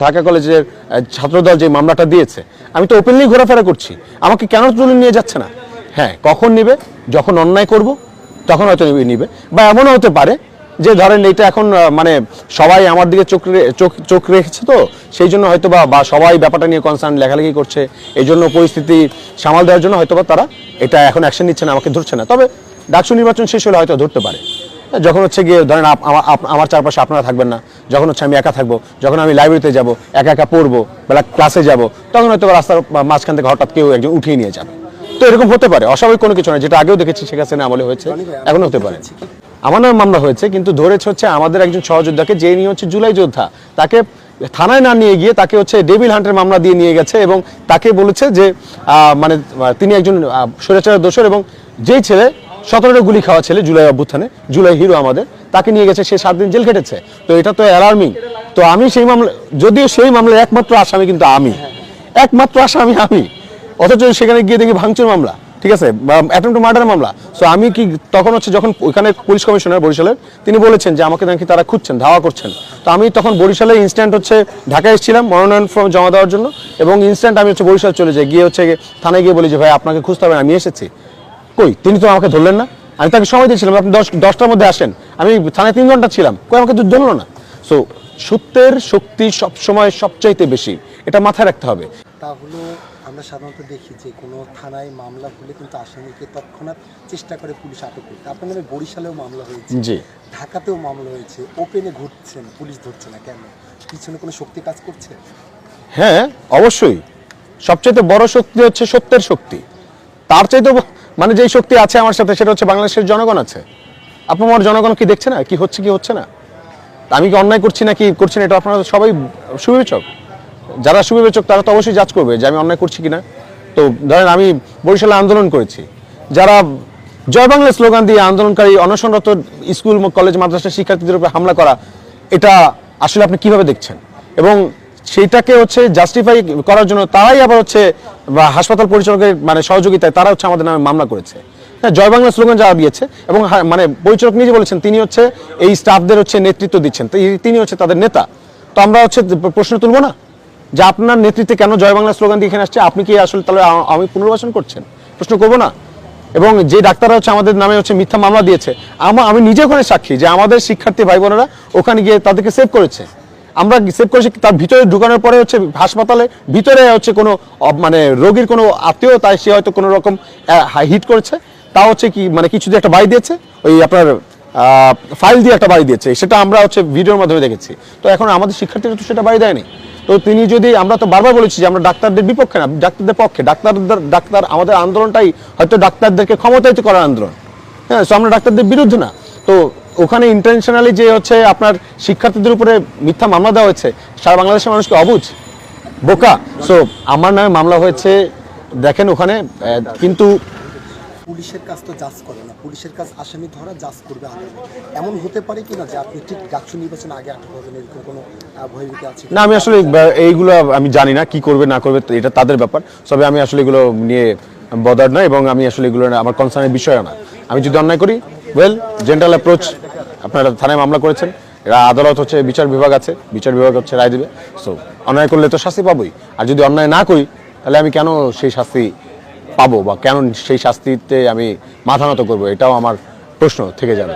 ঢাকা কলেজের ছাত্রদল যে মামলাটা দিয়েছে, আমি তো ওপেনলি ঘোরাফেরা করছি। আমাকে কেন তুলে নিয়ে যাচ্ছে না? হ্যাঁ কখন নিবে? যখন অন্যায় করব, তখন হয়তো নিবে বা এমনও হতে পারে যে ধরেন এটা এখন মানে সবাই আমার দিকে চোখ চোখ চোখ রেখেছে তো, সেই জন্য হয়তো বা বা সবাই ব্যাপারটা নিয়ে কনসার্ন লেখালেখি করছে এই জন্য পরিস্থিতি সামাল দেওয়ার জন্য হয়তো বা তারা এটা এখন অ্যাকশন নিচ্ছে না, আমাকে ধরছে না। তবে ডাকসু নির্বাচন শেষ হলে হয়তো ধরতে পারে। যখন হচ্ছে গিয়ে ধরেন আমার চারপাশে আপনারা থাকবেন না যখন হচ্ছে আমি একা থাকব যখন আমি লাইব্রেরিতে যাব একা একা পড়ব বেলা ক্লাসে যাব তখন হয়তো রাস্তার মাঝখান থেকে হঠাৎ কেউ একজন উঠিয়ে নিয়ে যাবে। তো এরকম হতে পারে অস্বাভাবিক কোনো কিছু নয় যেটা আগেও দেখেছি শেখ হাসিনা আমলে হয়েছে এখনও হতে পারে। আমার নামে মামলা হয়েছে কিন্তু ধরেছে হচ্ছে আমাদের একজন সহযোদ্ধাকে যে নিয়ে হচ্ছে জুলাই যোদ্ধা তাকে থানায় না নিয়ে গিয়ে তাকে হচ্ছে ডেভিল হান্টের মামলা দিয়ে নিয়ে গেছে এবং তাকে বলেছে যে আহ, মানে তিনি একজন স্বৈরাচারের দোষর এবং যেই ছেলে সতেরোটা গুলি খাওয়া ছেলে জুলাই অভ্যুত্থানে, জুলাই হিরো আমাদের, তাকে নিয়ে গেছে, সে সাত দিন জেল কেটেছে তো এটা তো অ্যালার্মিং তো আমি সেই মামলা যদিও সেই মামলার একমাত্র আসামি কিন্তু আমি। একমাত্র আসামি আমি। অথচ সেখানে গিয়ে দেখি ভাঙচুর মামলা, ঠিক আছে? অ্যাটেম্প মার্ডার মামলা। সো আমি কি তখন হচ্ছে যখন ওইখানে পুলিশ কমিশনার বরিশালের, তিনি বলেছেন যে আমাকে নাকি তারা খুঁজছেন, ধাওয়া করছেন। তো আমি তখন বরিশালে ইনস্ট্যান্ট হচ্ছে ঢাকায় এসেছিলাম মনোনয়ন ফর্ম জমা দেওয়ার জন্য এবং ইনস্ট্যান্ট আমি হচ্ছে বরিশাল চলে যাই। গিয়ে হচ্ছে থানায় গিয়ে বলি যে, ভাই, আপনাকে খুঁজতে হবে আমি এসেছি। কই? তিনি তো আমাকে ধরলেন না। আমি তাকে সময় দিয়েছিলাম আপনি দশ দশটার মধ্যে আসেন। আমি থানায় তিন ঘণ্টা ছিলাম কই আমাকে তো ধরলো না। সো সত্যের শক্তি সবসময় সবচাইতে বেশি এটা মাথায় রাখতে হবে। তা হলো আমরা সাধারণত দেখি যে কোনো থানায় মামলা হলে কিন্তু আসামিকে তৎক্ষণাৎ চেষ্টা করে পুলিশ আটক করতে। আপনার নামে বরিশালেও মামলা হয়েছে জি। ঢাকাতেও মামলা হয়েছে ওপেনে ঘুরছেন পুলিশ ধরছে না কেন? পিছনে কোনো শক্তি কাজ করছে? হ্যাঁ অবশ্যই। সবচেয়ে বড় শক্তি হচ্ছে সত্যের শক্তি। তার চাইতে মানে যেই শক্তি আছে আমার সাথে, সেটা হচ্ছে বাংলাদেশের জনগণ আছে। আপনার আমার জনগণ কি দেখছে না? কি হচ্ছে কি হচ্ছে না? আমি কি অন্যায় করছি না কি করছি না, এটা আপনারা সবাই সুবিবেচক। যারা সুবিবেচক, তারা তো অবশ্যই জাজ করবে যে আমি অন্যায় করছি কিনা। তো ধরেন আমি বরিশালে আন্দোলন করেছি। যারা জয় বাংলা স্লোগান দিয়ে আন্দোলনকারী, অনশনরত স্কুল, কলেজ মাদ্রাসা শিক্ষার্থীদের উপর হামলা করা, এটা আসলে আপনি কীভাবে দেখছেন? এবং সেইটাকে হচ্ছে জাস্টিফাই করার জন্য তারাই আবার হচ্ছে হাসপাতাল পরিচালকের মানে সহযোগিতায় তারা হচ্ছে আমাদের নামে মামলা করেছে। হ্যাঁ জয় বাংলা স্লোগান যারা দিয়েছে এবং মানে পরিচালক নিজে বলেছেন, তিনি হচ্ছে এই স্টাফদের হচ্ছে নেতৃত্ব দিচ্ছেন। তিনি হচ্ছে তাদের নেতা। তো আমরা হচ্ছে প্রশ্ন তুলবো না? যে আপনার নেতৃত্বে কেন জয় বাংলা স্লোগান দিয়ে এখানে আসছে? আপনি কি আসলে তাহলে আমি পুনর্বাসন করছেন? প্রশ্ন করব না? এবং যে ডাক্তাররা হচ্ছে আমাদের নামে হচ্ছে মিথ্যা মামলা দিয়েছে, আমা আমি নিজে ওখানে সাক্ষী যে আমাদের শিক্ষার্থী ভাই বোনেরা ওখানে গিয়ে তাদেরকে সেভ করেছে। আমরা সেভ করেছি তার ভিতরে ঢুকানোর পরে হচ্ছে হাসপাতালে, ভিতরে হচ্ছে কোনো মানে রোগীর কোনো আত্মীয়, তাই সে হয়তো কোনো রকম হিট করেছে। তা হচ্ছে কি মানে কিছু একটা বাড়ি দিয়েছে। ওই আপনার ফাইল দিয়ে একটা বাড়ি দিয়েছে। সেটা আমরা হচ্ছে ভিডিওর মাধ্যমে দেখেছি। তো এখন আমাদের শিক্ষার্থীরা তো সেটা বাড়ি দেয়নি। তো তিনি যদি, আমরা তো বারবার বলেছি যে আমরা ডাক্তারদের বিপক্ষে না, ডাক্তারদের পক্ষে। ডাক্তারদের, ডাক্তার, আমাদের আন্দোলনটাই হয়তো ডাক্তারদেরকে ক্ষমতায়িত করার আন্দোলন। হ্যাঁ তো আমরা ডাক্তারদের বিরুদ্ধে না। তো ওখানে ইন্টারন্যাশনালি যে হচ্ছে আপনার শিক্ষার্থীদের উপরে মিথ্যা মামলা দেওয়া হয়েছে সারা বাংলাদেশের মানুষকে অবুঝ? বোকা? সো আমার নামে মামলা হয়েছে দেখেন ওখানে কিন্তু পুলিশের কাজ তো জাজ করে না। পুলিশের কাজ আসামি ধরা জাজ করবে এমন হতে পারে কিনা যে আপনি ঠিক ডাকসু নির্বাচন আগে আটক হবেন এরকম কোনো ভয়ভীতি আছে না আমি আসলে এইগুলো আমি জানি না কি করবে না করবে এটা তাদের ব্যাপার। তবে আমি আসলে এগুলো নিয়ে বদার না এবং আমি আসলে এগুলো আমার কনসার্নের বিষয় না। আমি যদি অন্যায় করি ওয়েল জেন্টাল অ্যাপ্রোচ আপনারা থানায় মামলা করেছেন, এরা আদালত হচ্ছে বিচার বিভাগ আছে, বিচার বিভাগ হচ্ছে রায় দেবে। সো অন্যায় করলে তো শাস্তি পাবই। আর যদি অন্যায় না করি, তাহলে আমি কেন সেই শাস্তি পাবো বা কেন সেই শাস্তিতে আমি মাথা নত করব? এটাও আমার প্রশ্ন থেকে যাবে।